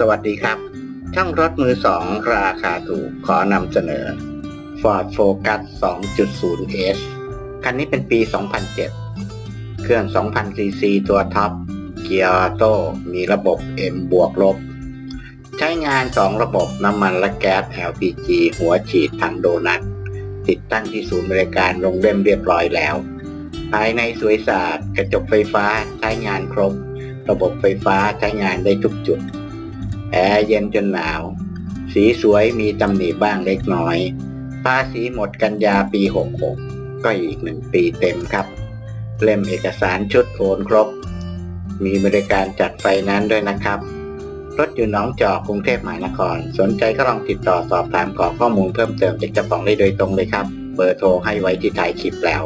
สวัสดีครับ ช่างรถมือสองราคาถูกขอนำเสนอ Ford Focus 2.0 S คันนี้เป็นปี 2007 เครื่อง 2,000ซีซีตัวท็อป เกียร์ออโต้ มีระบบ M บวกลบ ใช้งาน 2 ระบบน้ำมันและแก๊ส LPG หัวฉีดถังโดนัท ติดตั้งที่ศูนย์บริการลงเล่มเรียบร้อยแล้ว ภายในสวยสะอาดกระจกไฟฟ้าใช้งานครบ ระบบไฟฟ้าใช้งานได้ทุกจุด แอร์เย็นจนหนาว สีสวยมีตำหนิบ้างเล็กน้อย ภาษีหมดกันยาปี 66 ก็อีกหนึ่งปีเต็มครับ เล่มเอกสารชุดโอนครบ มีบริการจัดไฟนั้นด้วยนะครับ รถอยู่หนองจอกกรุงเทพมหานคร สนใจก็ลองติดต่อสอบถามขอข้อมูลเพิ่มเติมจากเจ้าของได้โดยตรงเลยครับ เบอร์โทรให้ไว้ที่ท้ายคลิปแล้ว